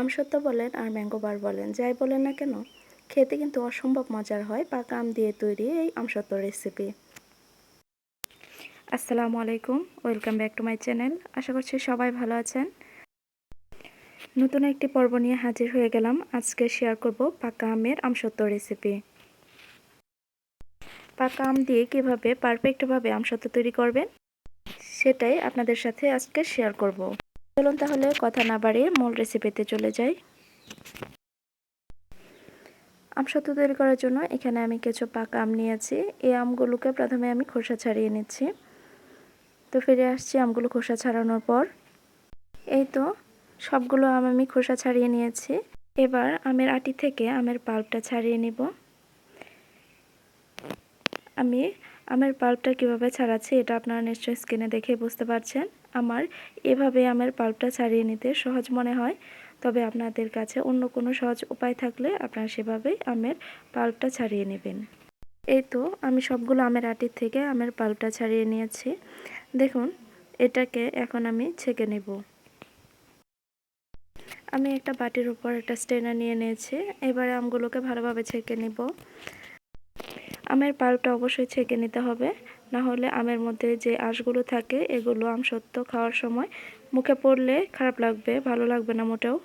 আমসত্ত্ব বলেন আর ম্যাঙ্গো বার বলেন, যাই বলেন না কেন, খেতে কিন্তু অসম্ভব মজার হয় পাকা আম দিয়ে তৈরি এই আমসত্ত্ব রেসিপি আসসালামু আলাইকুম, welcome back to my channel, আশা করছি সবাই ভালো আছেন। নতুন একটি পর্ব নিয়ে হাজির হয়ে গেলাম, আজকে শেয়ার করব পাকা আমের আমসত্ত্ব রেসিপি পাকা আম দিয়ে কীভাবে পারফেক্টভাবে আমসত্ত্ব তৈরি করবেন, সেটাই আপনাদের সাথে আজকে শেয়ার করব। চলুন তাহলে কথা না বাড়িয়ে মূল রেসিপিতে চলে যাই। আমসত্ত্ব তৈরি করার জন্য এখানে আমি কিছু পাকা আম নিয়েছি। এই আমগুলোকে প্রথমে আমি খোসা ছাড়িয়ে নিচ্ছি। তো ফিরে আসছি আমগুলো খোসা ছাড়ানোর পর। এই তো সবগুলো আম আমি খোসা ছাড়িয়ে নিয়েছি। এবার আমের আটি থেকে আমের পাল্পটা ছাড়িয়ে নিব। আমি আমের পাল্পটা কীভাবে ছাড়াচ্ছি এটা আপনারা নিশ্চয়ই স্ক্রিনে দেখে বুঝতে পারছেন। আমার এভাবে আমের পাল্পটা ছাড়িয়ে নিতে সহজ মনে হয়। তবে আপনাদের কাছে অন্য কোনো সহজ উপায় থাকলে আপনারা সেভাবেই আমের পাল্পটা ছাড়িয়ে নেবেন। এই তো আমি সবগুলো আমের আটির থেকে আমের পাল্পটা ছাড়িয়ে নিয়েছি। দেখুন, এটাকে এখন আমি ছেঁকে নেব। আমি একটা বাটির উপর একটা স্টেনার নিয়ে নিয়েছি। এবারে আমগুলোকে ভালোভাবে ছেঁকে নেব। আমের পাল্পটা অবশ্যই ছেঁকে নিতে হবে। না হলে আমের মধ্যে যে আঁশগুলো থাকে, এগুলো আম সত্য খাওয়ার সময় মুখে পড়লে খারাপ লাগবে, ভালো লাগবে না মোটেও।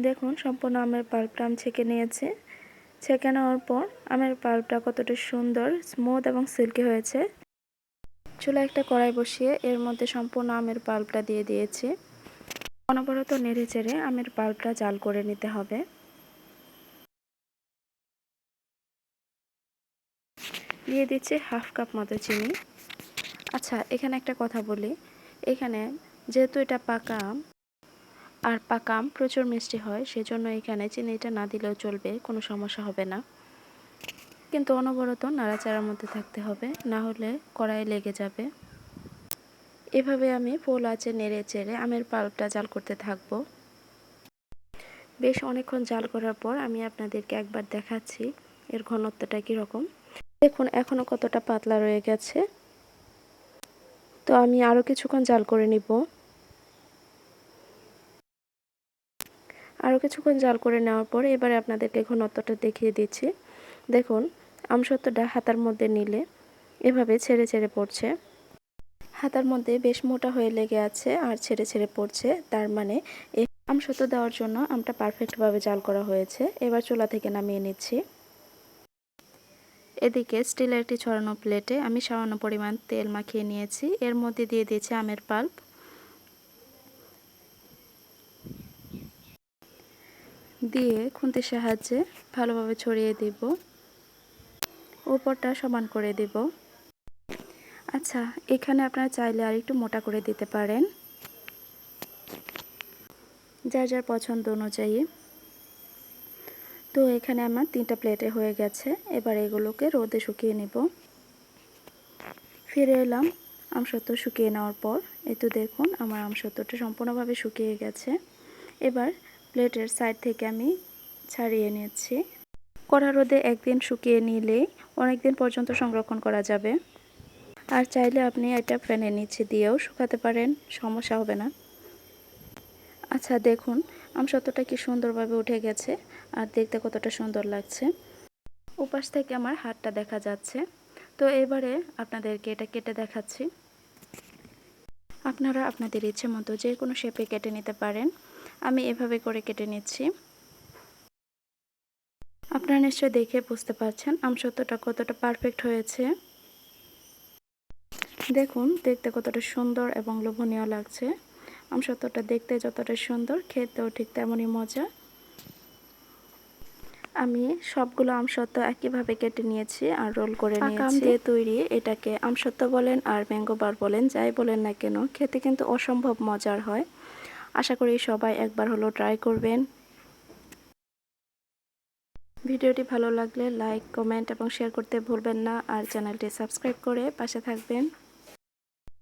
দেখুন, সম্পূর্ণ আমের পাল্পটা আমি ছেঁকে নিয়েছি। ছেঁকে নেওয়ার পর আমের পাল্পটা কতটা সুন্দর স্মুথ এবং সিল্কি হয়েছে। চুলা একটা কড়াই বসিয়ে এর মধ্যে সম্পূর্ণ আমের পাল্পটা দিয়ে দিয়েছি। অনবরত নেড়ে চেড়ে আমের পাল্পটা জাল করে নিতে হবে। দিয়ে দিচ্ছি হাফ কাপ মতো চিনি। আচ্ছা এখানে একটা কথা বলি। এখানে যেহেতু এটা পাকা আম, আর পাকা আম প্রচুর মিষ্টি হয়, সেজন্য এখানে চিনিটা না দিলেও চলবে, কোনো সমস্যা হবে না। কিন্তু অনবরত নাড়াচাড়ার মধ্যে থাকতে হবে, না হলে কড়াই লেগে যাবে। এভাবে আমি পোল আছে, নেড়ে চেড়ে আমের পাল্পটা জাল করতে থাকব। বেশ অনেকক্ষণ জাল করার পর আমি আপনাদেরকে একবার দেখাচ্ছি, এর ঘনত্বটা কীরকম। দেখুন এখনও কতটা পাতলা রয়ে গেছে। তো আমি আরও কিছুক্ষণ জাল করে নিব। আরও কিছুক্ষণ জাল করে নেওয়ার পর এবারে আপনাদেরকে ঘনত্বটা দেখিয়ে দিচ্ছি। দেখুন, আমসত্ত্বটা হাতার মধ্যে নিলে এভাবে ছেড়ে ছেড়ে পড়ছে। হাতার মধ্যে বেশ মোটা হয়ে লেগে আছে আর ছেড়ে ছেড়ে পড়ছে। তার মানে এই আমসত্ত্ব দেওয়ার জন্য আমটা পারফেক্টভাবে জাল করা হয়েছে। এবার চুলা থেকে নামিয়ে নিচ্ছি। এদিকে স্টিলের একটি ছড়ানো প্লেটে আমি সামান্য পরিমাণ তেল মাখিয়ে নিয়েছি। এর মধ্যে দিয়ে দিয়েছি আমের পাল্প। দিয়ে খুন্তির সাহায্যে ভালোভাবে ছড়িয়ে দিব। উপরটা সমান করে দিব। আচ্ছা এখানে আপনারা চাইলে আর একটু মোটা করে দিতে পারেন। যার যার পছন্দ অনুযায়ী। তো এখানে আমার তিনটা প্লেটে হয়ে গেছে। এবার এগুলোকে রোদে শুকিয়ে নেব। ফিরে এলাম আমসত্ব শুকিয়ে নেওয়ার পর। এই তো দেখুন, আমার আমসত্বটা সম্পূর্ণভাবে শুকিয়ে গেছে। এবার প্লেটের সাইড থেকে আমি ছাড়িয়ে নিচ্ছি। কড়া রোদে একদিন শুকিয়ে নিলে অনেক দিন পর্যন্ত সংরক্ষণ করা যাবে। আর চাইলে আপনি এটা ফ্যানের নিচে দিয়েও শুকাতে পারেন, সমস্যা হবে না। আচ্ছা দেখুন, আম আমসত্বটা কি সুন্দরভাবে উঠে গেছে আর দেখতে কতটা সুন্দর লাগছে। উপাস থেকে আমার হাতটা দেখা যাচ্ছে। তো এবারে আপনাদেরকে এটা কেটে দেখাচ্ছি। আপনারা আপনাদের ইচ্ছে মতো যে কোনো শেপে কেটে নিতে পারেন। আমি এভাবে করে কেটে নিচ্ছি। আপনারা নিশ্চয় দেখে বুঝতে পারছেন আম আমসত্বটা কতটা পারফেক্ট হয়েছে। দেখুন, দেখতে কতটা সুন্দর এবং লোভনীয় লাগছে। আমসত্বটা দেখতে যতটা সুন্দর খেতেও ঠিক তেমনই মজা। আমি সবগুলো আমসত্ব একইভাবে কেটে নিয়েছি আর রোল করে নিয়েছি আম দিয়ে? তৈরি এটাকে আমসত্ব বলেন আর ম্যাঙ্গো বার বলেন যাই বলেন না কেন খেতে কিন্তু অসম্ভব মজার হয়। আশা করি সবাই একবার হলো ট্রাই করবেন। ভিডিওটি ভালো লাগলে লাইক কমেন্ট এবং শেয়ার করতে ভুলবেন না। আর চ্যানেলটি সাবস্ক্রাইব করে পাশে থাকবেন।